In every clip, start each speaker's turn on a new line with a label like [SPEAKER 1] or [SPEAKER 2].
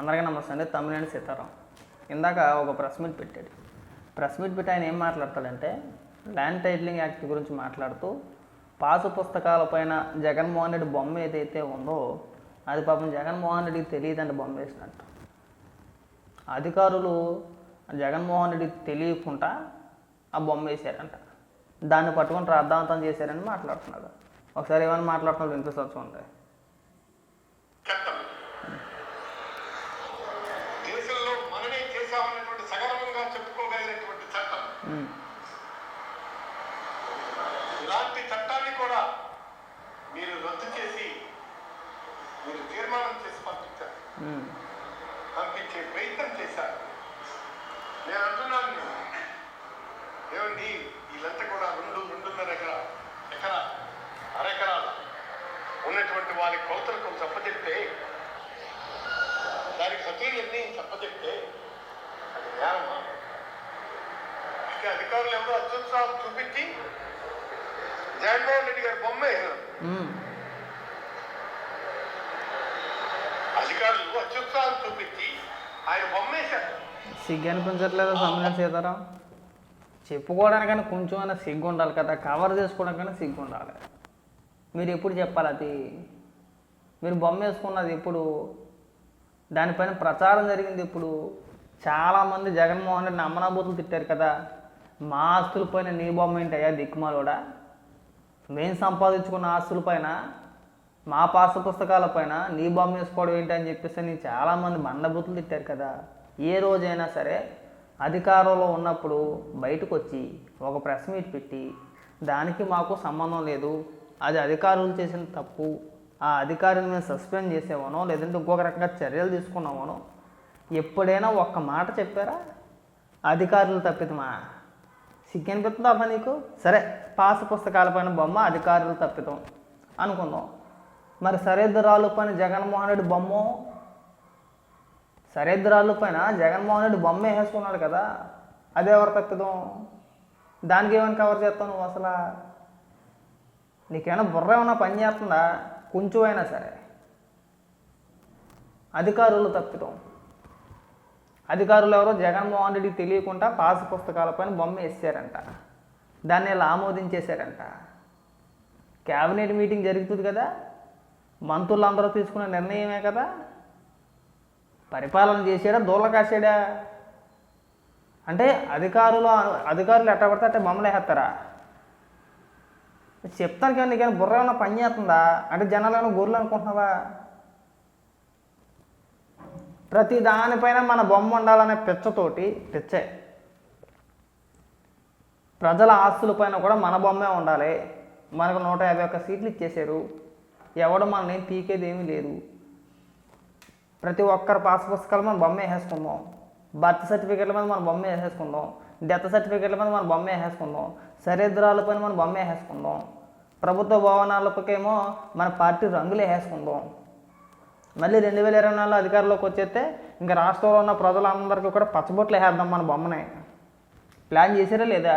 [SPEAKER 1] అందరికీ నమస్తే అండి. తమ్మినేని సీతారాం. ఇందాక ఒక ప్రెస్ మీట్ పెట్టాడు. ప్రెస్ మీట్ పెట్టి ఆయన ఏం మాట్లాడతాడంటే ల్యాండ్ టైటిలింగ్ యాక్ట్ గురించి మాట్లాడుతూ పాసు పుస్తకాలపైన జగన్మోహన్ రెడ్డి బొమ్మ ఏదైతే ఉందో అది పాపం జగన్మోహన్ రెడ్డికి తెలియదండి బొమ్మ వేసినట్టు. అధికారులు జగన్మోహన్ రెడ్డికి తెలియకుండా ఆ బొమ్మ వేశారంట. దాన్ని పట్టుకొని రాద్ధాంతం చేశారని మాట్లాడుతున్నాడు ఒకసారి ఏమైనా మాట్లాడుతున్నాడు వినిపిస్తుంది చూడండి.
[SPEAKER 2] ఇలాంటి చట్టాన్ని కూడా మీరు రద్దు చేసి మీరు తీర్మానం చేసి పంపించారు. పంపించే ప్రయత్నం చేశారు. నేను అంటున్నాను ఏమండి వీళ్ళంతా కూడా రెండు రెండున్నర ఎకరా ఎకరా అరెకరాలు ఉన్నటువంటి వారి కొలతలకు చెప్పచెప్తే దానికి సతీలన్నీ చెప్పచెప్తే అది నేరమా? అధికారులు ఎవరో అత్యుత్సాహం చూపించి జగన్మోహన్ రెడ్డి గారి బొమ్మ. వేసినారు
[SPEAKER 1] ఉమ్.
[SPEAKER 2] అధికారులు అత్యుత్సాహం చూపించి ఆయన బొమ్మ వేశారు
[SPEAKER 1] సిగ్గు అనిపించట్లేదు సమయం సీతారాం? చెప్పుకోవడానికైనా కొంచెం అయినా సిగ్గు ఉండాలి కదా కవర్ చేసుకోవడానికైనా సిగ్గు ఉండాలి మీరు ఎప్పుడు చెప్పాలి అది? మీరు బొమ్మ వేసుకున్నది ఎప్పుడు? దానిపైన ప్రచారం జరిగింది ఇప్పుడు చాలామంది జగన్మోహన్ రెడ్డిని అమ్మనాబూతులు తిట్టారు కదా. మా ఆస్తులపైన నీ బొమ్మ ఏంటయ్యా దిక్కుమాలోడా? మేము సంపాదించుకున్న ఆస్తులపైన మా పాస పుస్తకాలపైన నీ బొమ్మ వేసుకోవడం ఏంటి అని చెప్పేసి నేను చాలామంది మండబుతులు తిట్టారు కదా. ఏ రోజైనా సరే అధికారంలో ఉన్నప్పుడు బయటకు వచ్చి ఒక ప్రెస్ మీట్ పెట్టి దానికి మాకు సంబంధం లేదు అది అధికారులు చేసిన తప్పు ఆ అధికారిని మేము సస్పెండ్ చేసేవానో లేదంటే ఇంకొక రకంగా చర్యలు తీసుకున్నామనో ఎప్పుడైనా ఒక్క మాట చెప్పారా? అధికారులు తప్పితమా సిగ్గు అనిపిస్తుందా నీకు? సరే పాస్ పుస్తకాలపైన బొమ్మ అధికారులు తప్పితం అనుకుందాం. మరి సరిహద్దురాలు పైన జగన్మోహన్ రెడ్డి బొమ్మ? సరిహద్దురాలు పైన జగన్మోహన్ రెడ్డి బొమ్మ వేసుకున్నాడు కదా అది ఎవరు తప్పిదం? దానికి ఏమైనా కవర్ చేస్తావు నువ్వు అసలు? నీకేమైనా బుర్ర ఏమైనా పని చేస్తుందా? కొంచెమైనా సరే. అధికారులు తప్పితం అధికారులు ఎవరో జగన్మోహన్ రెడ్డికి తెలియకుండా పాస్ పుస్తకాలపైన బొమ్మ వేసారంట. దాన్ని ఇలా ఆమోదించేశారంట? క్యాబినెట్ మీటింగ్ జరుగుతుంది కదా. మంత్రులందరూ తీసుకున్న నిర్ణయమే కదా. పరిపాలన చేశాడా దూల కాసాడా? అంటే అధికారులు అధికారులు ఎట్ట పడితే అట్టే బొమ్మలు వేస్తారా? చెప్తాను కానీ బుర్ర ఏమైనా పని చేస్తుందా? అంటే జనాలు ఏమైనా గొర్రెలు అనుకుంటున్నావా? ప్రతి దానిపైన మన బొమ్మ ఉండాలనే పిచ్చతోటి పిచ్చే. ప్రజల ఆస్తులపైన కూడా మన బొమ్మే ఉండాలి. మనకు నూట యాభై ఒక్క సీట్లు ఇచ్చేశారు. ఎవడు మనల్ని ఏం పీకేది ఏమీ లేదు. ప్రతి ఒక్కరి పాస్ పుస్తకాలు మనం బొమ్మ వేసేసుకుందాం. బర్త్ సర్టిఫికేట్ల మీద మనం బొమ్మ వేసేసుకుందాం. డెత్ సర్టిఫికేట్ల మీద మనం బొమ్మ వేసేసుకుందాం. సరిహద్దురాల పైన మన బొమ్మ వేసేసుకుందాం. ప్రభుత్వ భవనాలకేమో మన పార్టీ రంగులు వేసేసుకుందాం మళ్ళీ రెండు వేల ఇరవై నాలుగులో అధికారంలోకి వచ్చేస్తే ఇంకా రాష్ట్రంలో ఉన్న ప్రజలందరికీ కూడా పచ్చబొట్లు వేసేద్దాం మన బొమ్మని. ప్లాన్ చేశారా లేదా?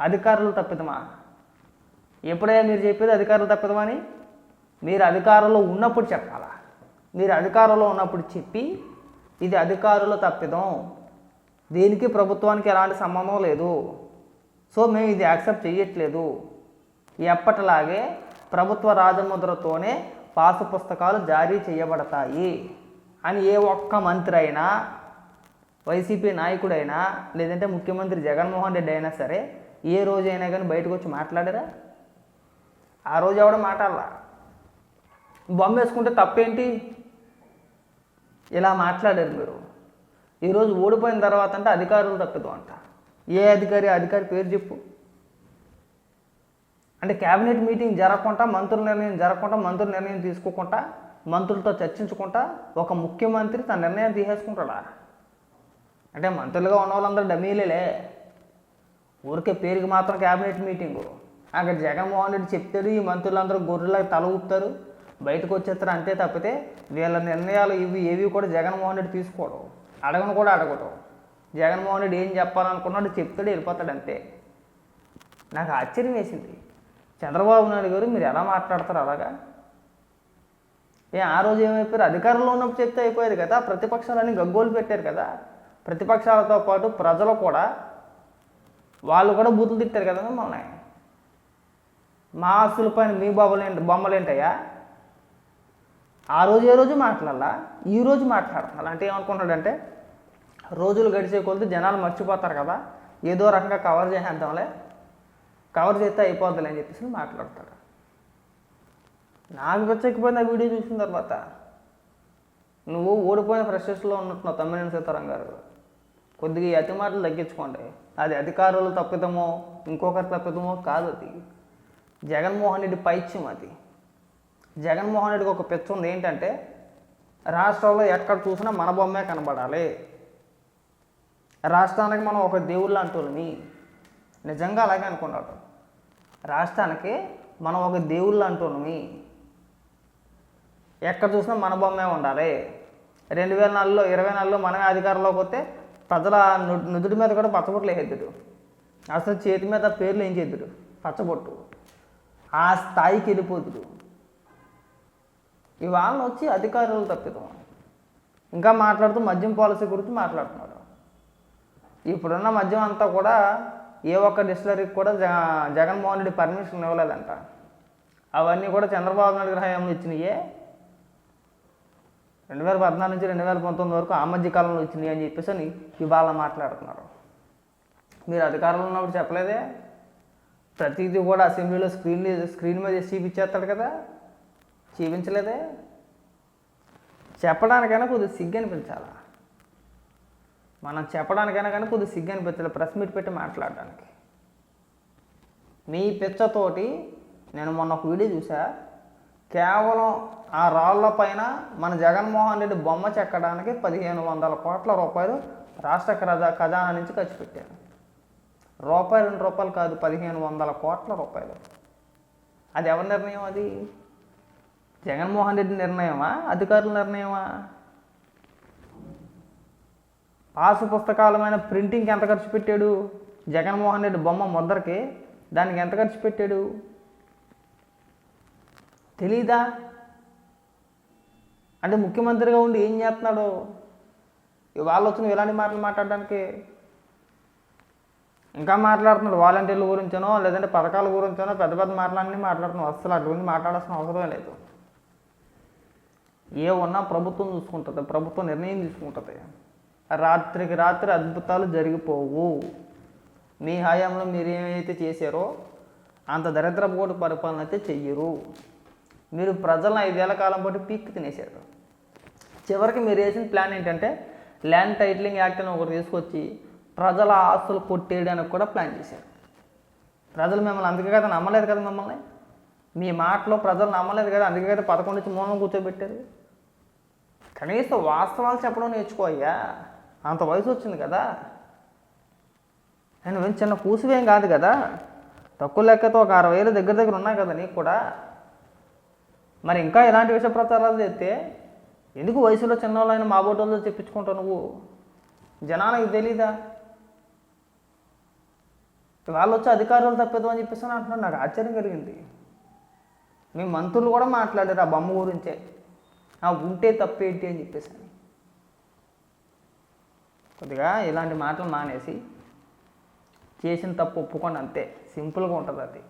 [SPEAKER 1] అధికారులు తప్పిదమా? ఎప్పుడైనా మీరు చెప్పేది అధికారులు తప్పిదమని? మీరు అధికారంలో ఉన్నప్పుడు చెప్పాలా? మీరు అధికారంలో ఉన్నప్పుడు చెప్పి ఇది అధికారుల తప్పిదం. దీనికి ప్రభుత్వానికి ఎలాంటి సంబంధం లేదు. సో మేము ఇది యాక్సెప్ట్ చేయట్లేదు ఎప్పటిలాగే ప్రభుత్వ రాజముద్రతోనే పాసు పుస్తకాలు జారీ చేయబడతాయి అని ఏ ఒక్క మంత్రి అయినా వైసీపీ నాయకుడైనా లేదంటే ముఖ్యమంత్రి జగన్మోహన్ రెడ్డి అయినా సరే ఏ రోజైనా కానీ బయటకు వచ్చి మాట్లాడరా? ఆ రోజు ఎవడ మాట్లాడలా? బొమ్మ వేసుకుంటే తప్పేంటి? ఇలా మాట్లాడారు మీరు. ఈరోజు ఓడిపోయిన తర్వాత అంటే అధికారులు తప్పదు అంట ఏ అధికారి అధికారి పేరు చెప్పు. అంటే క్యాబినెట్ మీటింగ్ జరగకుండా మంత్రుల నిర్ణయం జరగకుండా మంత్రుల నిర్ణయం తీసుకోకుండా మంత్రులతో చర్చించకుండా ఒక ముఖ్యమంత్రి తన నిర్ణయం తీసేసుకుంటాడా? అంటే మంత్రులుగా ఉన్న వాళ్ళందరూ డమీలేలే. ఊరికే పేరుకి మాత్రం క్యాబినెట్ మీటింగు. అక్కడ జగన్మోహన్ రెడ్డి చెప్తారు ఈ మంత్రులందరూ గొర్రెలకు తల ఊపుతారు బయటకు వచ్చేస్తారు అంతే తప్పితే వీళ్ళ నిర్ణయాలు ఇవి ఏవి కూడా జగన్మోహన్ రెడ్డి తీసుకోవడం అడగను కూడా అడగటం జగన్మోహన్ రెడ్డి ఏం చెప్పాలనుకున్నాడు చెప్తాడు వెళ్ళిపోతాడు అంతే. నాకు ఆశ్చర్యం వేసింది. చంద్రబాబు నాయుడు గారు మీరు ఎలా మాట్లాడతారు అలాగా? ఏ ఆ రోజు ఏమైపోయారు? అధికారంలో ఉన్నప్పుడు చెప్తే అయిపోయారు కదా ప్రతిపక్షాలని గగ్గోలు పెట్టారు కదా. ప్రతిపక్షాలతో పాటు ప్రజలు కూడా వాళ్ళు కూడా బూతులు తిట్టారు కదా మిమ్మల్ని. మా ఆస్తుల పైన మీ బొమ్మలేంటి బొమ్మలేంటయ్యా ఆ రోజు ఏ రోజు మాట్లాడాలా? ఈ రోజు మాట్లాడుతున్నారు అంటే ఏమనుకుంటాడంటే రోజులు గడిచే కొద్ది జనాలు మర్చిపోతారు కదా. ఏదో రకంగా కవర్ చేసేద్దాంలే. కవర్ చేస్తే అయిపోద్దిలే అని చెప్పేసి మాట్లాడతాడు. నాకు వచ్చకపోయిన వీడియో చూసిన తర్వాత నువ్వు ఓడిపోయిన ఫ్రెషర్స్లో ఉన్నట్టున్నావు తమ్మినేని సీతారాం గారు. కొద్దిగా ఈ అతి మాటలు తగ్గించుకోండి. అది అధికారులు తప్పిదమో ఇంకొకరి తప్పిదమో కాదు అది. జగన్మోహన్ రెడ్డి పైచ్యం అది. జగన్మోహన్ రెడ్డికి ఒక పిచ్చ ఉంది ఏంటంటే రాష్ట్రంలో ఎక్కడ చూసినా మన బొమ్మే కనబడాలి. రాష్ట్రానికి మనం ఒక దేవుళ్ళ అంటూని నిజంగా అలాగే అనుకున్నాడు. రాష్ట్రానికి మనం ఒక దేవుళ్ళు అంటూని ఎక్కడ చూసినా మన బొమ్మే ఉండాలి. రెండు వేల నాలుగులో ఇరవై నాలుగులో మనమే అధికారంలోకి వస్తే ప్రజల నుదుటి మీద కూడా పచ్చబొట్లు వేసేద్దుడు అసలు చేతి మీద పేర్లు ఏం చేద్దుడు పచ్చబొట్టు. ఆ స్థాయికి వెళ్ళిపోతుడు ఇవాళ వచ్చి అధికారులు తప్పిదాం. ఇంకా మాట్లాడుతూ మద్యం పాలసీ గురించి మాట్లాడుతున్నాడు ఇప్పుడున్న మద్యం అంతా కూడా ఏ ఒక్క డిస్టిలరీకి కూడా జ జగన్మోహన్ రెడ్డి పర్మిషన్ ఇవ్వలేదంట. అవన్నీ కూడా చంద్రబాబు నాయుడు గారి హయాంలో ఇచ్చినాయే. రెండు వేల పద్నాలుగు నుంచి రెండు వేల పంతొమ్మిది వరకు ఆ మధ్య కాలంలో వచ్చినాయి అని చెప్పేసి అని ఇవాళ మాట్లాడుతున్నారు. మీరు అధికారంలో ఉన్నప్పుడు చెప్పలేదే? ప్రతిదీ కూడా అసెంబ్లీలో స్క్రీన్ స్క్రీన్ మీద చూపించేస్తాడు కదా? చూపించలేదే? చెప్పడానికైనా కొద్దిగా సిగ్గు అనిపించాలా మనం చెప్పడానికైనా కానీ కొద్దిగా సిగ్గు అనిపించాలి ప్రెస్ మీట్ పెట్టి మాట్లాడడానికి. మీ పిచ్చతోటి నేను మొన్న ఒక వీడియో చూసా. కేవలం ఆ రాళ్ళ పైన మన జగన్మోహన్ రెడ్డి బొమ్మ చెక్కడానికి పదిహేను వందల కోట్ల రూపాయలు రాష్ట్ర ఖజా ఖజానా నుంచి ఖర్చు పెట్టాను రూపాయి రెండు రూపాయలు కాదు పదిహేను వందల కోట్ల రూపాయలు. అది ఎవరి నిర్ణయం అది? జగన్మోహన్ రెడ్డి నిర్ణయమా? అధికారుల నిర్ణయమా? పాసు పుస్తకాలమైన ప్రింటింగ్కి ఎంత ఖర్చు పెట్టాడు? జగన్మోహన్ రెడ్డి బొమ్మ ముద్రకి దానికి ఎంత ఖర్చు పెట్టాడు? తెలీదా? అంటే ముఖ్యమంత్రిగా ఉండి ఏం చేస్తున్నాడు? వాళ్ళు వచ్చిన ఇలాంటి మాటలు మాట్లాడడానికి ఇంకా మాట్లాడుతున్నాడు. వాలంటీర్ల గురించనో లేదంటే పథకాల గురించనో పెద్ద పెద్ద మాటలన్నీ మాట్లాడుతున్నాడు. అసలు అటువంటి మాట్లాడాల్సిన అవసరం లేదు. ఏ ఉన్నా ప్రభుత్వం చూసుకుంటుంది ప్రభుత్వం నిర్ణయం తీసుకుంటుంది. రాత్రికి రాత్రి అద్భుతాలు జరిగిపోవు. మీ హయాంలో మీరు ఏమైతే చేశారో అంత దరిద్రపోటు పరిపాలన అయితే చెయ్యరు. మీరు ప్రజలను ఐదేళ్ళ కాలం పాటు పీక్ తినేశారు. చివరికి మీరు వేసిన ప్లాన్ ఏంటంటే ల్యాండ్ టైటిలింగ్ యాక్ట్ అని ఒకటి తీసుకొచ్చి ప్రజల ఆస్తులు కొట్టేయడానికి కూడా ప్లాన్ చేశారు. ప్రజలు మిమ్మల్ని అందుకే కదా నమ్మలేదు కదా మిమ్మల్ని? మీ మాటలో ప్రజలు నమ్మలేదు కదా అందుకే కదా పదకొండు నుంచి మూలం కూర్చోబెట్టారు. కనీసం వాస్తవాలు చెప్పడం నేర్చుకో అయ్యా. అంత వయసు వచ్చింది కదా. నేను చిన్న కూసువేం కాదు కదా. తక్కువ లెక్కతో ఒక అరవై వేలు దగ్గర దగ్గర ఉన్నాయి కదా నీకు కూడా. మరి ఇంకా ఇలాంటి విషయ ప్రచారాలు చేస్తే ఎందుకు వయసులో చిన్నవాళ్ళైన మా బోటోళ్ళు చెప్పించుకుంటావు నువ్వు? జనానికి తెలీదా? వాళ్ళు వచ్చి అధికారులు తప్పేదో అని చెప్పేసి అని అంటున్నాడు. నాకు ఆశ్చర్యం కలిగింది. మీ మంత్రులు కూడా మాట్లాడారు ఆ బొమ్మ గురించే ఆ ఉంటే తప్పేంటి అని చెప్పేసి కొద్దిగా ఇలాంటి మాటలు మానేసి చేసిన తప్పు ఒప్పుకోండి అంతే. సింపుల్గా ఉంటుంది అది.